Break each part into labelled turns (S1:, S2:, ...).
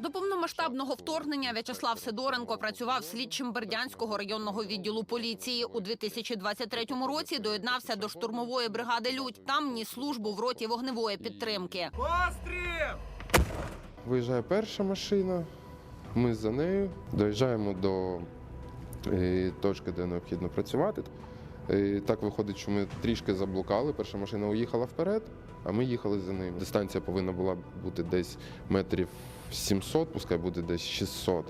S1: До повномасштабного вторгнення В'ячеслав Сидоренко працював слідчим Бердянського районного відділу поліції. У 2023 році доєднався до штурмової бригади Людь. Там ніс службу в роті вогневої підтримки.
S2: Постріл!
S3: Виїжджає перша машина, ми за нею доїжджаємо до е, точки, де необхідно працювати. Е, Так виходить, що ми трішки заблукали. Перша машина уїхала вперед, а ми їхали за ним. Дистанція повинна була бути десь метрів 700, пускай буде десь 600.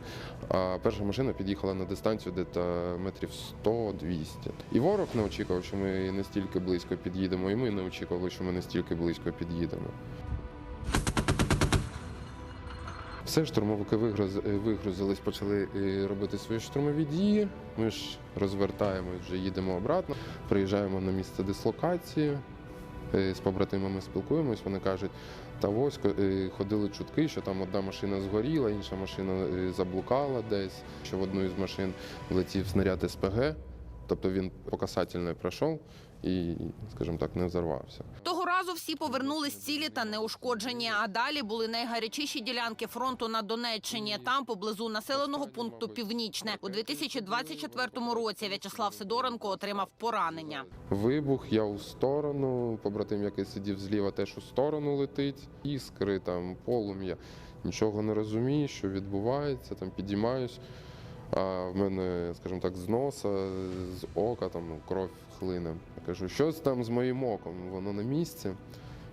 S3: А перша машина під'їхала на дистанцію десь метрів 100-200. І ворог не очікував, що ми настільки близько під'їдемо, і ми не очікували, що ми настільки близько під'їдемо. Все, штурмовики е, вигрузились, почали е, робити свої штурмові дії. Ми ж розвертаємось, вже їдемо обратно, приїжджаємо на місце дислокації. е, З побратимами спілкуємось, вони кажуть, та ось ходили чутки, що там одна машина згоріла, інша машина заблукала десь, що в одну із машин влетів снаряд СПГ, тобто він по касательної пройшов і, скажімо так, не взорвався.
S1: Того разу всі повернулись цілі та неушкоджені. А далі були найгарячіші ділянки фронту на Донеччині. Там поблизу населеного пункту Північне у 2024 році В'ячеслав Сидоренко отримав поранення.
S3: Вибух, я у сторону, побратим, який сидів зліва, теж у сторону летить. Іскри, там, полум'я. Нічого не розумію, що відбувається, там підіймаюсь. А в мене, скажімо так, з носа, з ока, там ну, кров хлине. Я кажу, щось там з моїм оком, воно на місці.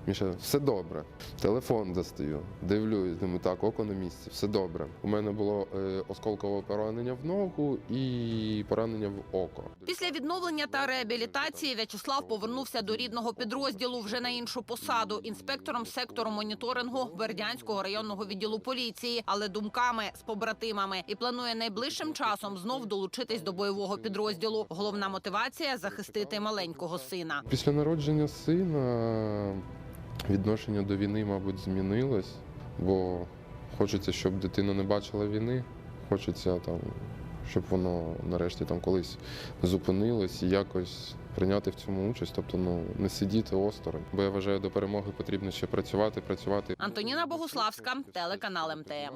S3: Міша, все добре. Телефон достаю, дивлюсь, думаю, так, око на місці, все добре. У мене було е, осколкове поранення в ногу і поранення в око.
S1: Після відновлення та реабілітації В'ячеслав повернувся до рідного підрозділу вже на іншу посаду інспектором сектору моніторингу Бердянського районного відділу поліції, але думками з побратимами і планує найближчим часом знов долучитись до бойового підрозділу. Головна мотивація захистити маленького сина.
S3: Після народження сина відношення до війни, мабуть, змінилось, бо хочеться, щоб дитина не бачила війни. Хочеться там, щоб воно нарешті там колись зупинилось і якось прийняти в цьому участь, тобто ну не сидіти осторонь. Бо я вважаю, до перемоги потрібно ще працювати, працювати.
S1: Антоніна Богуславська, телеканал МТМ.